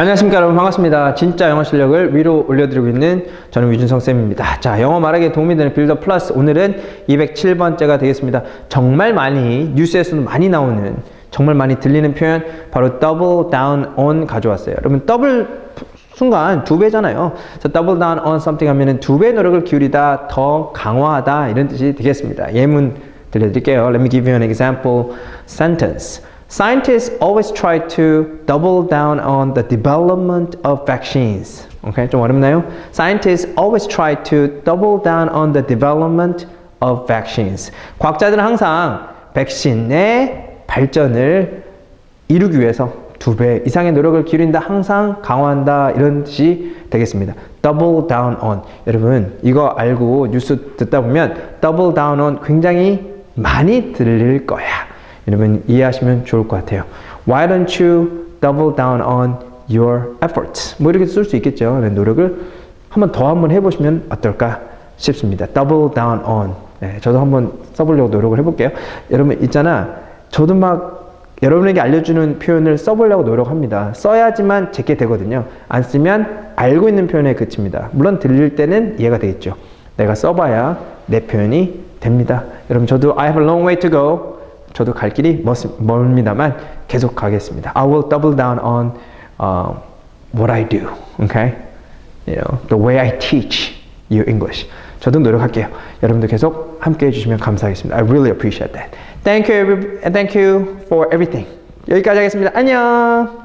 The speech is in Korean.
안녕하십니까 여러분 반갑습니다. 진짜 영어 실력을 위로 올려드리고 있는 저는 위준성 쌤입니다. 자 영어 말하기에 도움이 되는 빌더 플러스 오늘은 207번째가 되겠습니다. 정말 많이 뉴스에서도 많이 나오는 정말 많이 들리는 표현 바로 double down on 가져왔어요. 여러분 더블 순간 두 배잖아요. 그래서 double down on something 하면은 두배 노력을 기울이다, 더 강화하다 이런 뜻이 되겠습니다. 예문 들려드릴게요. Let me give you an example sentence. Scientists always try to double down on the development of vaccines. 오케이, 좀 어렵나요? Scientists always try to double down on the development of vaccines. 과학자들은 항상 백신의 발전을 이루기 위해서 두 배 이상의 노력을 기울인다, 항상 강화한다 이런 뜻이 되겠습니다. Double down on. 여러분 이거 알고 뉴스 듣다 보면 double down on 굉장히 많이 들릴 거야. 여러분 이해하시면 좋을 것 같아요. Why don't you double down on your efforts? 뭐 이렇게 쓸 수 있겠죠. 네, 노력을 한번 더 한번 해보시면 어떨까 싶습니다. Double down on. 네, 저도 한번 써보려고 노력을 해볼게요. 여러분 있잖아. 저도 막 여러분에게 알려주는 표현을 써보려고 노력합니다. 써야지만 제게 되거든요. 안 쓰면 알고 있는 표현에 그칩니다. 물론 들릴 때는 이해가 되겠죠. 내가 써봐야 내 표현이 됩니다. 여러분 저도 I have a long way to go. 저도 갈 길이 멀, 멀습니다만 계속 가겠습니다. I will double down on uh, what I do. Okay? You know, the way I teach you English. 저도 노력할게요. 여러분도 계속 함께 해주시면 감사하겠습니다. I really appreciate that. Thank you, thank you for everything. 여기까지 하겠습니다. 안녕.